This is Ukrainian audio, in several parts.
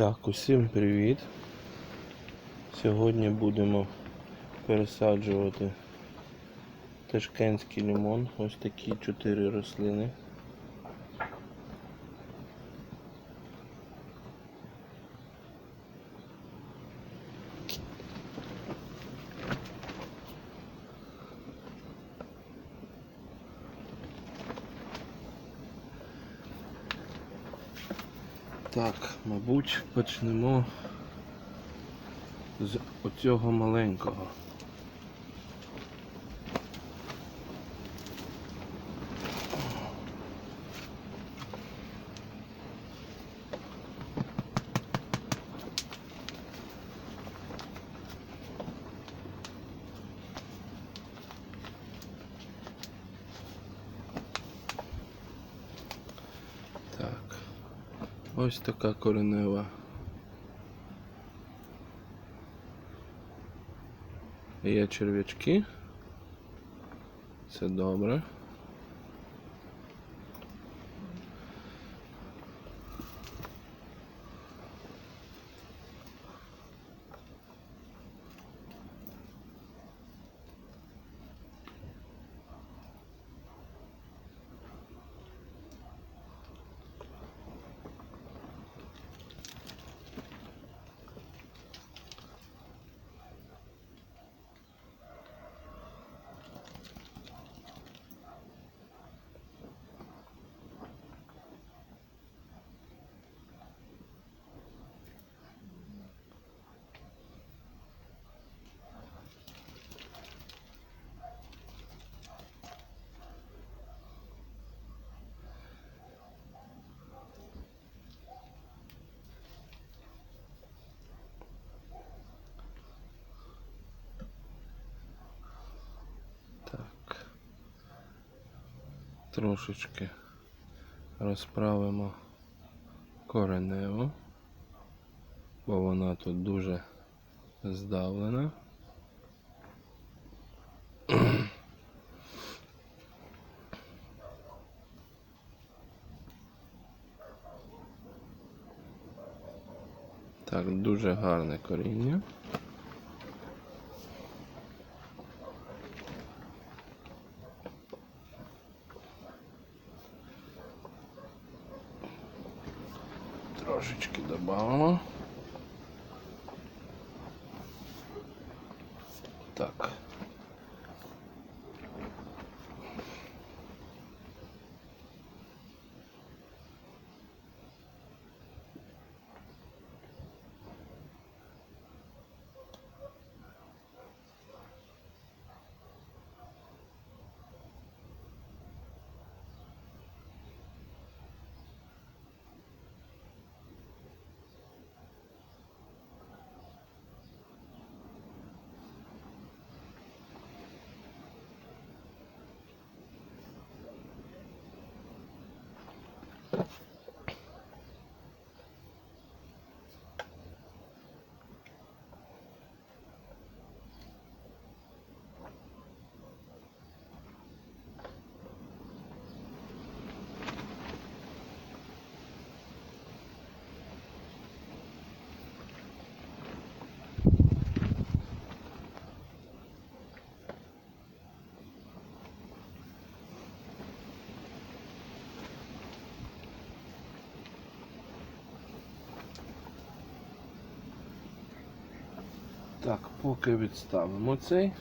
Так, усім привіт. Сьогодні будемо пересаджувати ташкентський лимон. Ось такі чотири рослини. Так, мабуть, почнемо з оцього маленького. Ось така коренева. Є черв'ячки. Це добре. Трошечки розправимо кореневу, бо вона тут дуже здавлена. Так, дуже гарне коріння. Трошечки додамо. Так. Так, поки відставимо цей.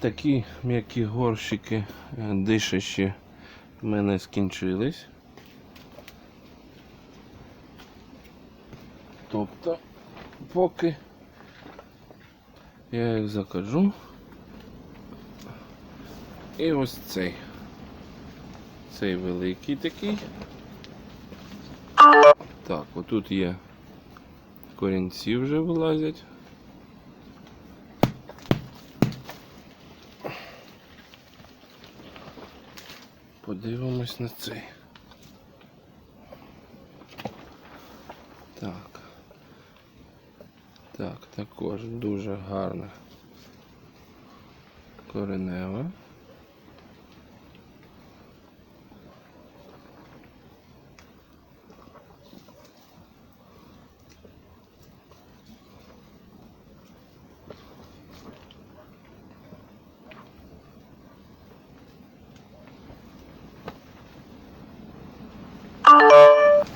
Такі м'які горщики е, дишачі в мене скінчились. Тобто, поки я їх закажу. І ось цей. Цей великий такий. Так, отут є корінці вже вилазять. Подивимось на цей. Так. Так, також дуже гарна коренева.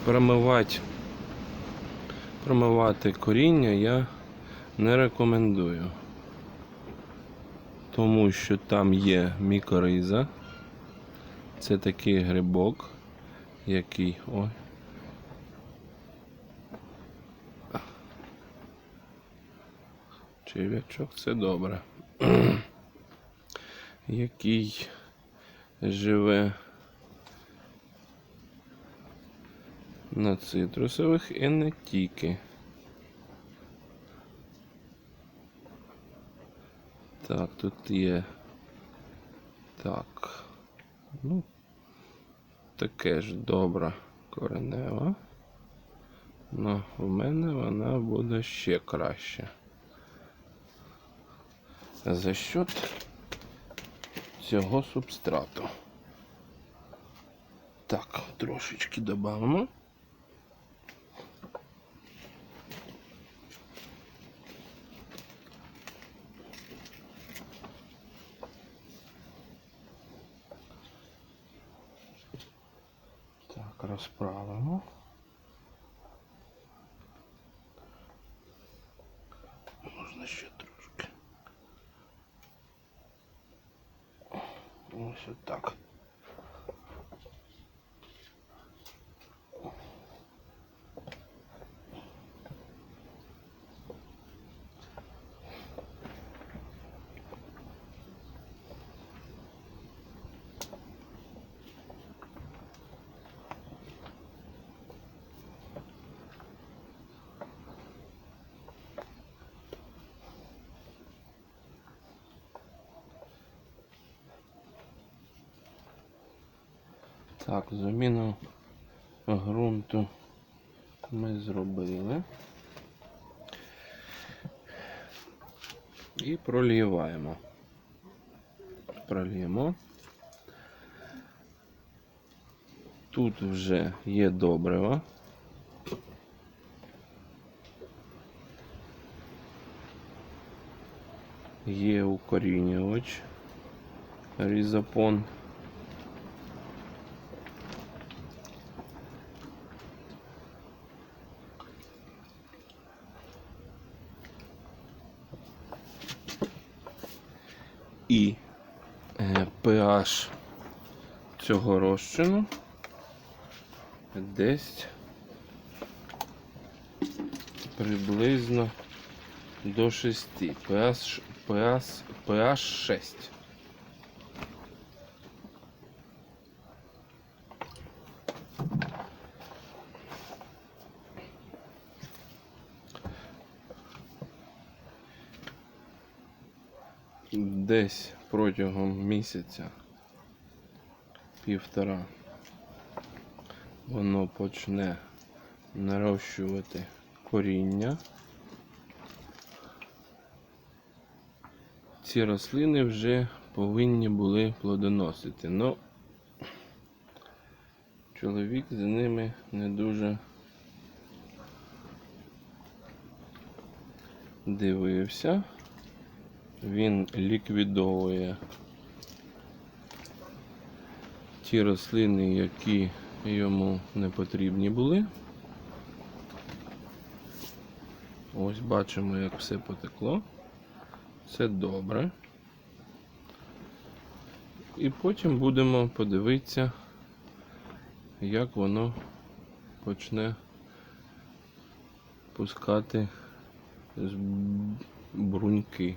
Промивати, промивати коріння я не рекомендую, тому що там є мікориза. Це такий грибок, який. Ой. Черв'ячок це добре. який живе на цитрусових і не тільки. Так, тут є. Так. Ну, таке ж добра коренева. Но в мене вона буде ще краще. За счет цього субстрату. Так, трошечки додамо. Так, розправимо. Можна ще трошки. Ось отак. Так, заміну ґрунту ми зробили. І проліваємо. Проліємо. Тут вже є добрива. Є укорінювач, різопон. І е, pH цього розчину десь приблизно до 6. pH, pH, pH 6. Десь протягом місяця півтора воно почне нарощувати коріння. Ці рослини вже повинні були плодоносити. Ну, чоловік за ними не дуже дивився він ліквідовує ті рослини, які йому не потрібні були. Ось бачимо, як все потекло. Це добре. І потім будемо подивитися, як воно почне пускати з бруньки.